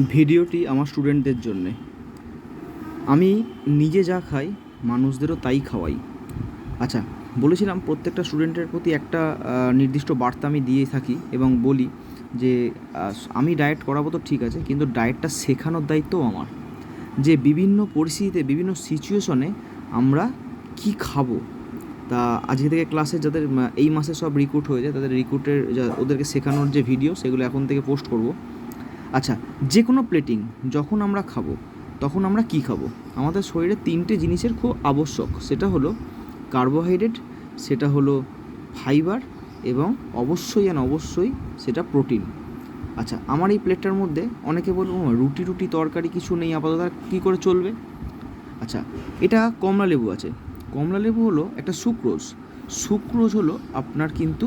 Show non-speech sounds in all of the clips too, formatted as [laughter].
ভিডিওটি আমার স্টুডেন্টদের জন্যে। আমি নিজে যা খাই, মানুষদেরও তাই খাওয়াই। আচ্ছা বলেছিলাম প্রত্যেকটা স্টুডেন্টের প্রতি একটা নির্দিষ্ট বার্তা আমি দিয়ে থাকি এবং বলি যে আমি ডায়েট করাবো তো ঠিক আছে, কিন্তু ডায়েটটা শেখানোর দায়িত্বও আমার। যে বিভিন্ন পরিস্থিতিতে, বিভিন্ন সিচুয়েশনে আমরা কি খাব? তা আজকে থেকে ক্লাসে যাদের এই মাসে সব রিক্রুট হয়ে যায়, তাদের রিক্রুটের ওদেরকে শেখানোর যে ভিডিও সেগুলো এখন থেকে পোস্ট করব। আচ্ছা যে কোনো প্লেটিং যখন আমরা খাব, তখন আমরা কি খাব? আমাদের শরীরে তিনটে জিনিসের খুব আবশ্যক, সেটা হলো কার্বোহাইড্রেট সেটা হলো ফাইবার এবং অবশ্যই অ্যান্ড অবশ্যই সেটা প্রোটিন আচ্ছা আমার এই প্লেটটার মধ্যে অনেকে বলব রুটি রুটি তরকারি কিছু নেই, আপাতত কী করে চলবে? আচ্ছা এটা কমলা লেবু আছে। কমলা লেবু হলো একটা সুক্রোজ। সুক্রোজ হলো আপনার কিন্তু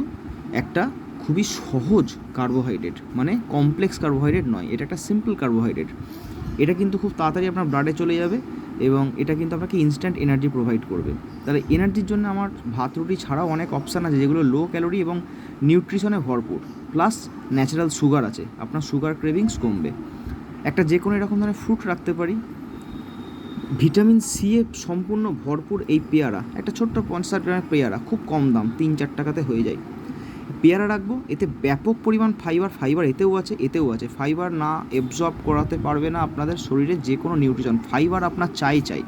একটা খুবই সহজ কার্বোহাইড্রেট মানে কমপ্লেক্স কার্বোহাইড্রেট নয়, এটা একটা সিম্পল কার্বোহাইড্রেট এটা কিন্তু খুব তাড়াতাড়ি আপনার ব্লাডে চলে যাবে এবং এটা কিন্তু আপনাকে ইনস্ট্যান্ট এনার্জি প্রোভাইড করবে। তাহলে এনার্জির জন্য আমার ভাত, রুটি ছাড়াও অনেক অপশান আছে যেগুলো লো ক্যালোরি এবং নিউট্রিশনে ভরপুর। প্লাস ন্যাচারাল সুগার আছে, আপনার সুগার ক্রেভিংস কমবে। একটা যে কোনো এরকম ধরনের ফ্রুট রাখতে পারি। ভিটামিন সি এ সম্পূর্ণ ভরপুর এই পেয়ারা, একটা ছোট্ট পঞ্চাশ গ্রামের পেয়ারা, খুব কম দাম, তিন চার টাকাতে হয়ে যায়। পেয়ারা রাখব, এতে ব্যাপক পরিমাণ ফাইবার ফাইবার এতেও আছে এতেও আছে। ফাইবার না এবজর্ব করাতে পারবে না আপনাদের শরীরে যে কোনো নিউট্রিশন ফাইবার আপনার চাই চাই।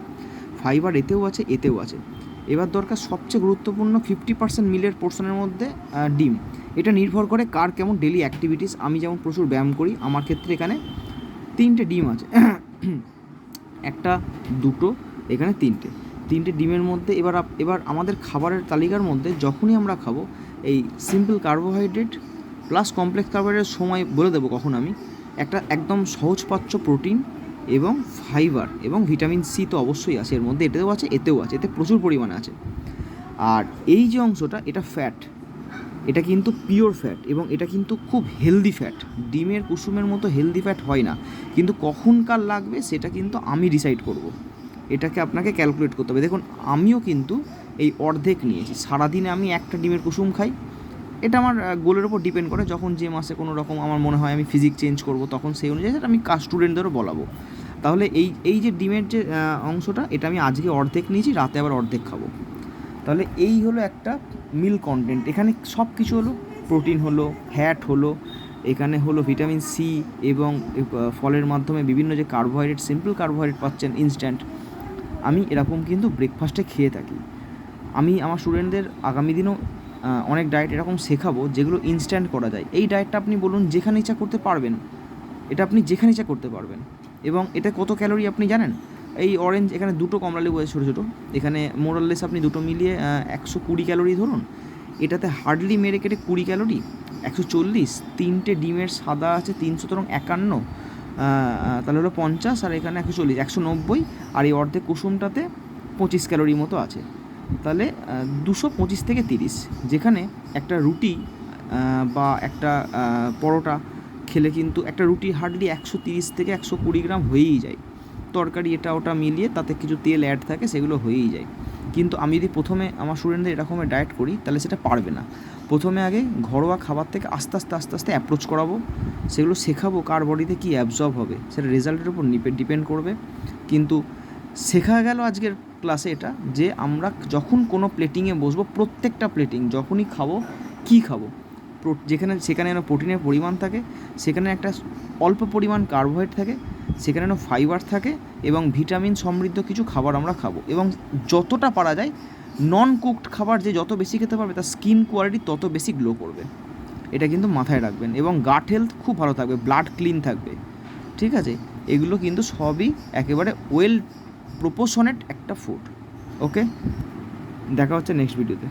ফাইবার এতেও আছে এতেও আছে। এবার দরকার সবচেয়ে গুরুত্বপূর্ণ ফিফটি পার্সেন্ট মিলের পোর্শনের মধ্যে ডিম। এটা নির্ভর করে কার কেমন ডেলি অ্যাক্টিভিটিস আমি যেমন প্রচুর ব্যায়াম করি, আমার ক্ষেত্রে এখানে তিনটে ডিম আছে। [coughs] একটা, দুটো, এখানে তিনটে। তিনটে ডিমের মধ্যে এবার এবার আমাদের খাবারের তালিকার মধ্যে যখনই আমরা খাব এই simple carbohydrate plus complex carbohydrate সময় বলে দেবো কখন আমি। একটা একদম সহজপাচ্য প্রোটিন এবং ফাইবার এবং ভিটামিন সি তো অবশ্যই আছে, এর মধ্যে এতেও আছে এতেও আছে, এতে প্রচুর পরিমাণে আছে। আর এই যে অংশটা, এটা ফ্যাট এটা কিন্তু পিওর ফ্যাট এবং এটা কিন্তু খুব হেলদি ফ্যাট ডিমের, কুসুমের মতো হেলদি ফ্যাট হয় না, কিন্তু কখনকার লাগবে সেটা কিন্তু আমি ডিসাইড করব। এটাকে আপনাকে ক্যালকুলেট করতে হবে। দেখুন, আমিও কিন্তু এই অর্ধেক নিয়েছি। সারাদিনে আমি একটা ডিমের কুসুম খাই। এটা আমার গোলের ওপর ডিপেন্ড করে। যখন যে মাসে কোনো রকম আমার মনে হয় আমি ফিজিক চেঞ্জ করব, তখন সেই অনুযায়ী সেটা আমি কাজ স্টুডেন্টদেরও বলাবো। তাহলে এই এই যে ডিমের যে অংশটা, এটা আমি আজকে অর্ধেক নিয়েছি, রাতে আবার অর্ধেক খাব। তাহলে এই হলো একটা মিল কন্টেন্ট এখানে সব কিছু হলো প্রোটিন হলো ফ্যাট হলো, এখানে হলো ভিটামিন সি এবং ফলের মাধ্যমে বিভিন্ন যে কার্বোহাইড্রেট সিম্পল কার্বোহাইড্রেট পাচ্ছেন ইনস্ট্যান্ট আমি এরকম কিন্তু ব্রেকফাস্টে খেয়ে থাকি। আমি আমার স্টুডেন্টদের আগামী দিনেও অনেক ডায়েট এরকম শেখাবো যেগুলো ইনস্ট্যান্ট করা যায়। এই ডায়েটটা আপনি বলুন যেখানে ইচ্ছা করতে পারবেন, এটা আপনি যেখানে ইচ্ছা করতে পারবেন। এবং এটা কত ক্যালোরি আপনি জানেন? এই অরেঞ্জ এখানে দুটো কমলা লেবু আছে ছোটো ছোটো। এখানে মোরাললেস আপনি দুটো মিলিয়ে একশো কুড়ি ক্যালোরি ধরুন। এটাতে হার্ডলি মেরে কেটে কুড়ি ক্যালোরি একশো চল্লিশ। তিনটে ডিমের সাদা আছে তিনশো তরং, একান্ন। তাহলে হলো পঞ্চাশ, আর এখানে একশো চল্লিশ, একশো নব্বই। আর এই অর্ধেক কুসুমটাতে পঁচিশ ক্যালোরি মতো আছে। তাহলে দুশো পঁচিশ থেকে তিরিশ, যেখানে একটা রুটি বা একটা পরোটা খেলে কিন্তু একটা রুটি হার্ডলি একশো তিরিশ থেকে একশো কুড়ি গ্রাম হয়েই যায়। তরকারি এটা ওটা মিলিয়ে তাতে কিছু তেল অ্যাড থাকে, সেগুলো হয়েই যায়। কিন্তু আমি যদি প্রথমে আমার স্টুডেন্টদের এরকমের ডায়েট করি, তাহলে সেটা পারবে না। প্রথমে আগে ঘরোয়া খাবার থেকে আস্তে আস্তে আস্তে আস্তে অ্যাপ্রোচ করাবো। সেগুলো শেখাবো কার বডিতে কী অ্যাবজর্ব হবে। সেটা রেজাল্টের উপর ডিপেন্ড করবে। কিন্তু শেখা গেল আজকের ক্লাসে এটা, যে আমরা যখন কোনো প্লেটিংয়ে বসবো, প্রত্যেকটা প্লেটিং যখনই খাব, কী খাব? যেখানে, সেখানে যেন প্রোটিনের পরিমাণ থাকে, সেখানে একটা অল্প পরিমাণ কার্বোহাইড্রেট থাকে, সেখানে যেন ফাইবার থাকে এবং ভিটামিন সমৃদ্ধ কিছু খাবার আমরা খাব। এবং যতটা পারা যায় নন কুকড খাবার যে যত বেশি খেতে পারবে, তার স্কিন কোয়ালিটি তত বেশি গ্লো করবে। এটা কিন্তু মাথায় রাখবেন। এবং গাট হেলথ খুব ভালো থাকবে ব্লাড ক্লিন থাকবে। ঠিক আছে? এগুলো কিন্তু সবই একেবারে ওয়েল প্রপোশনেট একটা ফুড ওকে দেখা হচ্ছে নেক্সট ভিডিওতে